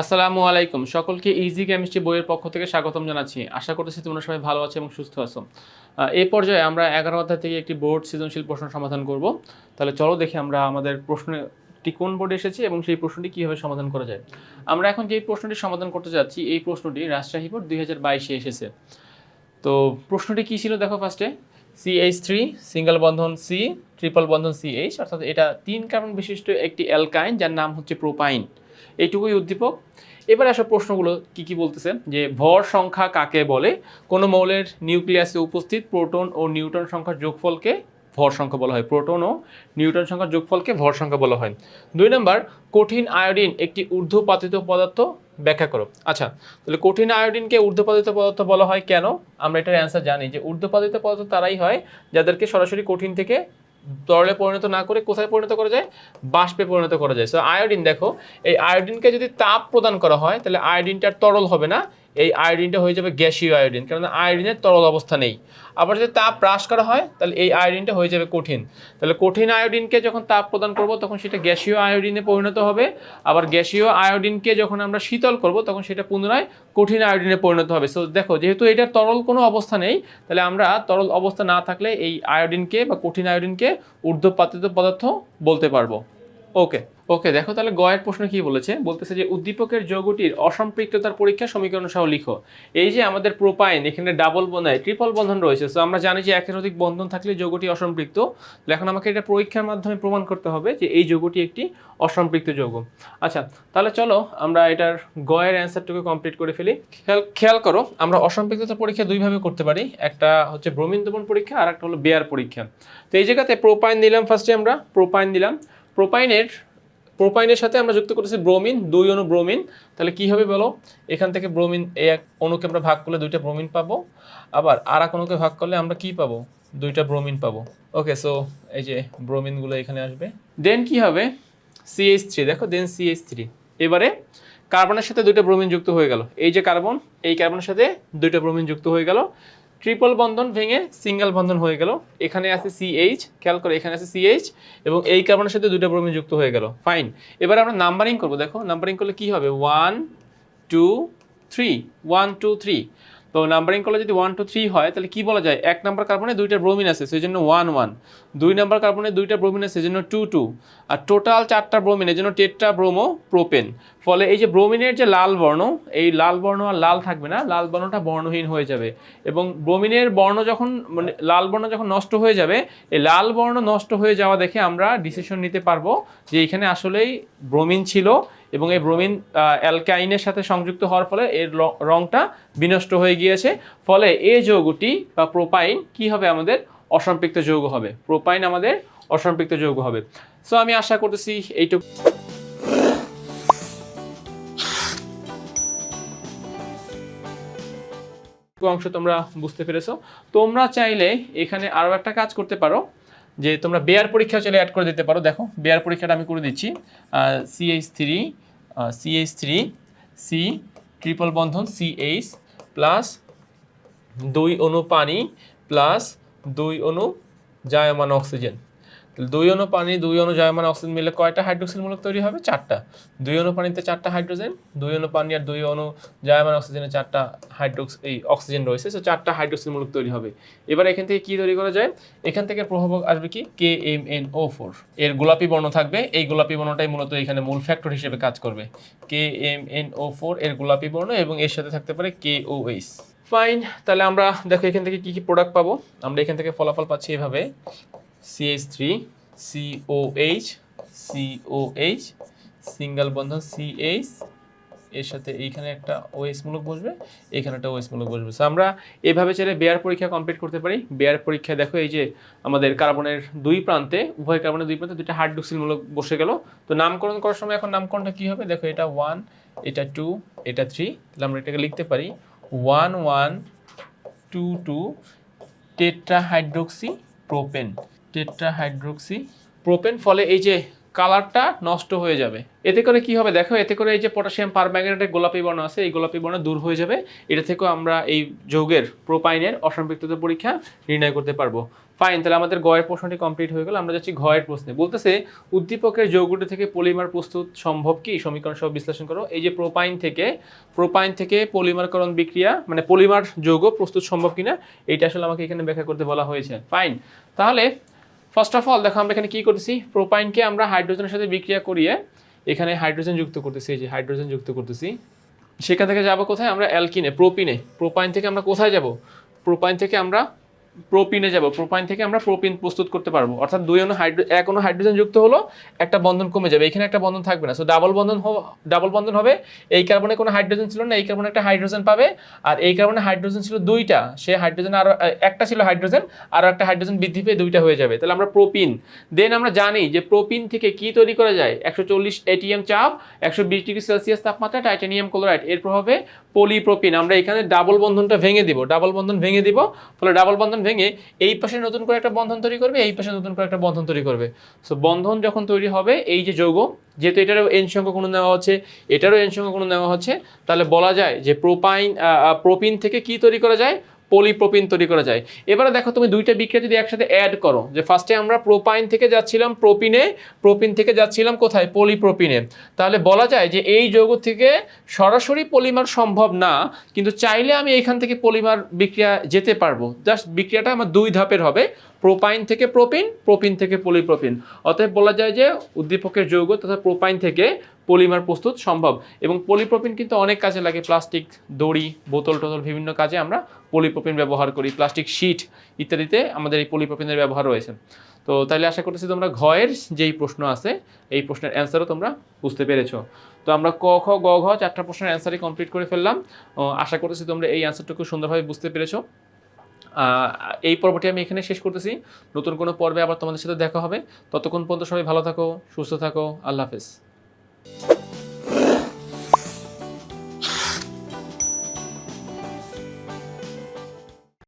আসসালামু আলাইকুম। সকলকে ইজি কেমিস্ট্রি বইয়ের পক্ষ থেকে স্বাগতম জানাচ্ছি। আশা করতেছি তোমরা সবাই ভালো আছো এবং সুস্থ আছো। এই পর্যায়ে আমরা এগারো অধ্যায় থেকে একটি বোর্ড সৃজনশীল প্রশ্ন সমাধান করব। তাহলে চলো দেখি আমরা আমাদের প্রশ্নটি কোন বোর্ডে এসেছে এবং সেই প্রশ্নটি কীভাবে সমাধান করা যায়। আমরা এখন যে প্রশ্নটি সমাধান করতে যাচ্ছি, এই প্রশ্নটি রাজশাহী বোর্ড দুই হাজার বাইশে এসেছে। তো প্রশ্নটি কী ছিল দেখো ফার্স্টে সিএইচ থ্রি সিঙ্গেল বন্ধন সি ট্রিপল বন্ধন সিএইচ অর্থাৎ এটা তিন কার্বন বিশিষ্ট একটি অ্যালকাইন যার নাম হচ্ছে প্রোপাইন। এইটুকুই উদ্দীপক। এবার আসলে প্রশ্নগুলো কি কি বলতেছে যে ভর সংখ্যা কাকে বলে? কোনো মৌলের নিউক্লিয়াসে উপস্থিত প্রোটন ও নিউটন সংখ্যার যোগফলকে ভর সংখ্যা বলা হয়। প্রোটন ও নিউটন সংখ্যার যোগফলকে ভর সংখ্যা বলা হয়। দুই নম্বর, কঠিন আয়োডিন একটি ঊর্ধ্বপাতিত পদার্থ? ব্যাখ্যা করো। আচ্ছা তাহলে কঠিন আয়োডিনকে ঊর্ধ্বপাতিত পদার্থ বলা হয় কেন? আমরা এটার অ্যান্সার জানি যে ঊর্ধ্বপাতিত পদার্থ তারাই হয় যাদেরকে সরাসরি কঠিন থেকে তরলে পরিণত না করে কোথায় পরিণত করা যায়? বাষ্পে পরিণত করা যায়। সো আয়োডিন দেখো, এই আয়োডিনকে যদি তাপ প্রদান করা হয়, তাহলে আয়োডিনটা তরল হবে না। এই আয়োডিনটা হয়ে যাবে গ্যাসীয় আয়োডিন কারণ আয়োডিনের তরল অবস্থা নেই। আবার যদি তাপ হ্রাস করা হয়, তাহলে এই আয়োডিনটা হয়ে যাবে কঠিন। তাহলে কঠিন আয়োডিনকে যখন তাপ প্রদান করব, তখন সেটা গ্যাসীয় আয়োডিনে পরিণত হবে। আবার গ্যাসীয় আয়োডিনকে যখন আমরা শীতল করব, তখন সেটা পুনরায় কঠিন আয়োডিনে পরিণত হবে। সো দেখো, যেহেতু এটার তরল কোনো অবস্থা নেই, তাহলে আমরা তরল অবস্থা না থাকলে এই আয়োডিনকে বা কঠিন আয়োডিনকে ঊর্ধ্বপাতিত পদার্থ বলতে পারব। ওকে ওকে, দেখো তাহলে গয়ের প্রশ্ন কি বলেছে? বলতেছে যে, উদ্দীপকের যৌগটির অসম্পৃক্ততার পরীক্ষা সমীকরণ সহ লিখো। এই যে আমাদের প্রোপাইন এখানে ডাবল বন্ধন ট্রিপল বন্ধন রয়েছে সো আমরা জানি যে একের অধিক বন্ধন থাকলে যৌগটি অসম্পৃক্ত। এখন আমাকে এটা পরীক্ষার মাধ্যমে প্রমাণ করতে হবে যে, এই যৌগটি একটি অসম্পৃক্ত যৌগ। আচ্ছা তাহলে চলো আমরা এটার গয়ের অ্যান্সারটুকু কমপ্লিট করে ফেলি। খেয়াল খেয়াল করো, আমরা অসম্পৃক্ততার পরীক্ষা দুইভাবে করতে পারি। একটা হচ্ছে ব্রোমিন দমন পরীক্ষা, আর একটা হলো বেয়ার পরীক্ষা। তো এই জায়গাতে প্রোপাইন নিলাম ফার্স্টে আমরা প্রোপাইন দিলাম প্রোপাইনের প্রোপাইনের সাথে আমরা যুক্ত করেছি ব্রোমিন, দুই অণু ব্রোমিন। তাহলে কি হবে বলো? এখান থেকে ব্রোমিন এই এক অনুকে আমরা ভাগ করলে দুইটা ব্রোমিন পাবো। আবার আর এক অণুকে ভাগ করলে আমরা কি পাবো? দুইটা ব্রোমিন পাবো। ওকে সো এই যে ব্রোমিনগুলো এখানে আসবে। দেন কি হবে? সিএইচ থ্রি দেখো দেন সিএইচ থ্রি এবারে কার্বনের সাথে দুইটা ব্রোমিন যুক্ত হয়ে গেল। এই যে কার্বন এই কার্বনের সাথে দুইটা ব্রোমিন যুক্ত হয়ে গেল। ট্রিপল বন্ধন ভেঙে সিঙ্গেল বন্ধন হয়ে গেল। এখানে আছে সিএইচ খেয়াল করে এখানে আছে সিএইচ এবং এই কার্বনের সাথে দুইটা ব্রোমিন যুক্ত হয়ে গেল। ফাইন এবার আমরা নাম্বারিং করব। দেখো নাম্বারিং করলে কি হবে? One two three one two three তো নাম্বারিং করলে যদি ওয়ান টু থ্রি হয়, তাহলে কি বলা যায়? এক নাম্বার কার্বনে দুইটা ব্রোমিন আছে সেই জন্য ওয়ান ওয়ান দুই নাম্বার কার্বনে দুইটা ব্রোমিন আছে সেই জন্য টু টু আর টোটাল চারটা ব্রোমিন এই জন্য টেট্রা ব্রোমো প্রোপেন ফলে এই যে ব্রোমিনের যে লাল বর্ণ, এই লাল বর্ণ আর লাল থাকবে না, লাল বর্ণটা বর্ণহীন হয়ে যাবে। এবং ব্রোমিনের বর্ণ যখন মানে লাল বর্ণ যখন নষ্ট হয়ে যাবে, এই লাল বর্ণ নষ্ট হয়ে যাওয়া দেখে আমরা ডিসিশন নিতে পারব যে এখানে আসলেই ব্রোমিন ছিল এবং এই ব্রোমিন অ্যালকাইনের সাথে সংযুক্ত হওয়ার ফলে এর র- রংটা বিনষ্ট হয়ে গিয়েছে। ফলে এই যৌগটি বা প্রোপাইন কি হবে আমাদের? অসম্পৃক্ত যৌগ হবে। প্রোপাইন আমাদের অসম্পৃক্ত যৌগ হবে। সো আমি আশা করতেছি এইটুকু। অংশ তোমরা বুঝতে পেরেছ। তোমরা চাইলে এখানে আরও একটা কাজ করতে পারো। যে তোমরা বেয়ার পরীক্ষা চলে অ্যাড করে দিতে পারো। দেখো বেয়ার পরীক্ষাটা আমি করে দিচ্ছি। CH three CH three C triple বন্ধন সিএইচ প্লাস দুই অণু পানি প্লাস দুই অণু জায়মান অক্সিজেন। দুই অণু পানি, দুই অণু জায়মান অক্সিজেন মিলে কয়টা হাইড্রোক্সিল মূলক তৈরি হবে? চারটা। দুই অণু পানিতে চারটা হাইড্রোজেন, দুই অণু পানি আর দুই অণু জায়মান অক্সিজেনে চারটা হাইড্রোক্স এই অক্সিজেন রয়েছে। সো চারটা হাইড্রোক্সিল মূলক তৈরি হবে। এবার এখান থেকে কি তৈরি করা যায়? এখান থেকে প্রভাবক আসবে কি? K M N O four এর গোলাপি বর্ণ থাকবে। এই গোলাপি বর্ণটাই মূলত এখানে মূল ফ্যাক্টর হিসেবে কাজ করবে। K M N O four এর গোলাপি বর্ণ এবং এর সাথে থাকতে পারে কে ও এইচ ফাইন তাহলে আমরা দেখো এখান থেকে কি কি প্রোডাক্ট পাবো? আমরা এখান থেকে ফলাফল পাচ্ছি এভাবে। CH three COH COH single বন্ধন সিএইচ এর সাথে এইখানে একটা ওএস মূলক বসবে, এখানে একটা ওএস মূলক বসবে। সো আমরা এভাবে চাইলে বেয়ার পরীক্ষা কমপ্লিট করতে পারি। বেয়ার পরীক্ষা দেখো এই যে আমাদের কার্বনের দুই প্রান্তে, উভয় কার্বনের দুই প্রান্তে দুইটা হাইড্রোক্সিল মূলক বসে গেল। তো নামকরণ করার সময় এখন নামকরণটা কি হবে? দেখো এটা ওয়ান এটা টু এটা থ্রি তাহলে আমরা এটাকে লিখতে পারি one one two two tetra hydroxy propane tetra hydroxy. Propane ফলে এই যে কালারটা নষ্ট হয়ে যাবে। এতে করে কি হবে? দেখো, এতে করে এই যে পটাশিয়াম পারম্যাঙ্গানেটের গোলাপি বর্ণ আছে, এই গোলাপি বর্ণ দূর হয়ে যাবে। এটা থেকেও আমরা এই যৌগের প্রোপাইনের অসম্পৃক্ততা পরীক্ষা নির্ণয় করতে পারব। ফাইন তাহলে আমাদের গয়ের প্রশ্নটি কমপ্লিট হয়ে গেল, আমরা যাচ্ছি ঘয়ের প্রশ্নে। বলতেছে, উদ্দীপকের যৌগটি থেকে পলিমার প্রস্তুত সম্ভব কি? সমীকরণ সহ বিশ্লেষণ করো। এই যে প্রোপাইন থেকে প্রোপাইন থেকে পলিমারকরণ বিক্রিয়া মানে পলিমার যৌগ প্রস্তুত সম্ভব কিনা? এটা আসলে আমাকে এখানে ব্যাখ্যা করতে বলা হয়েছে। ফাইন তাহলে ফার্স্ট অফ অল দেখো আমরা এখানে কি করতেছি? প্রোপাইনকে আমরা হাইড্রোজেনের সাথে বিক্রিয়া করিয়ে এখানে হাইড্রোজেন যুক্ত করতেছি। এই যে হাইড্রোজেন যুক্ত করতেছি। সেখান থেকে যাব কোথায়? আমরা অ্যালকিনে প্রোপিনে প্রোপাইন থেকে আমরা কোথায় যাব? প্রোপাইন থেকে আমরা প্রোপিনে যাব প্রোপাইন থেকে আমরা প্রোপিন প্রস্তুত করতে পারব। অর্থাৎ দুই অনু হাইড্রো এক অনু হাইড্রোজেন যুক্ত হলো, একটা বন্ধন কমে যাবে। এখানে একটা বন্ধন থাকবে না। সো ডাবল বন্ধন ডাবল বন্ধন হবে, এই কার্বনে কোনো হাইড্রোজেন ছিল না, এই কার্বনে একটা হাইড্রোজেন পাবে। আর এই কার্বনে হাইড্রোজেন ছিল দুইটা, সে হাইড্রোজেন আরও একটা ছিল হাইড্রোজেন আর একটা হাইড্রোজেন বৃদ্ধি পেয়ে দুইটা হয়ে যাবে। তাহলে আমরা প্রোপিন দেন আমরা জানি যে প্রোপিন থেকে কি তৈরি করা যায়? একশো চল্লিশ এটিএম চাপ, একশো বিশ ডিগ্রি সেলসিয়াস তাপমাত্রা টাইটানিয়াম ক্লোরাইড এর প্রভাবে পলিপ্রোপিন আমরা এখানে ডাবল বন্ধনটা ভেঙে দিব। ডাবল বন্ধন ভেঙে দিব। ফলে ডাবল বন্ধন ভেঙে এই পাশে নতুন করে একটা বন্ধন তৈরি করবে, এই পাশে নতুন করে একটা বন্ধন তৈরি করবে। সো বন্ধন যখন তৈরি হবে, এই যে যৌগ, যেহেতু এটারও এন সংখ্যক কোনো নেওয়া হচ্ছে, এটারও এন সংখ্যক কোনো নেওয়া হচ্ছে, তাহলে বলা যায় যে প্রোপাইন প্রোপিন থেকে কি তৈরি করা যায়? পলিপ্রোপিন তৈরি করা যায়। এবারে দেখো তুমি দুইটা বিক্রিয়া যদি একসাথে অ্যাড করো, যে ফার্স্টে আমরা প্রোপাইন থেকে যাচ্ছিলাম প্রোপিনে প্রোপিন থেকে যাচ্ছিলাম কোথায়? পলিপ্রোপিনে তাহলে বলা যায় যে এই যৌগ থেকে সরাসরি পলিমার সম্ভব না, কিন্তু চাইলে আমি এখান থেকে পলিমার বিক্রিয়া যেতে পারব। জাস্ট বিক্রিয়াটা আমার দুই ধাপের হবে। প্রোপাইন থেকে প্রোপিন প্রোপিন থেকে পলিপ্রোপিন। অতএব বলা যায় যে উদ্দীপকের যৌগ তথা প্রোপাইন থেকে পলিমার প্রস্তুত সম্ভব। এবং পলিপ্রোপিন কিন্তু অনেক কাজে লাগে। প্লাস্টিক, দড়ি, বোতল টোতল বিভিন্ন কাজে আমরা পলিপ্রোপিন ব্যবহার করি। প্লাস্টিক শিট ইত্যাদিতে আমাদের এই পলিপ্রোপিনের ব্যবহার রয়েছে। তো তাইলে আশা করতেছি তোমরা ঘয়ের যেই প্রশ্ন আছে, এই প্রশ্নের অ্যান্সারও তোমরা বুঝতে পেরেছ। তো আমরা ক, খ, গ, ঘ চারটা প্রশ্নের অ্যান্সারই কমপ্লিট করে ফেললাম। আশা করতেছি তোমরা এই অ্যান্সারটুকু সুন্দরভাবে বুঝতে পেরেছ। এই পর্বটি আমি এখানে শেষ করতেছি। নতুন কোনো পর্বে আবার তোমাদের সাথে দেখা হবে। ততক্ষণ পর্যন্ত সবাই ভালো থাকো, সুস্থ থাকো। আল্লাহ হাফেজ।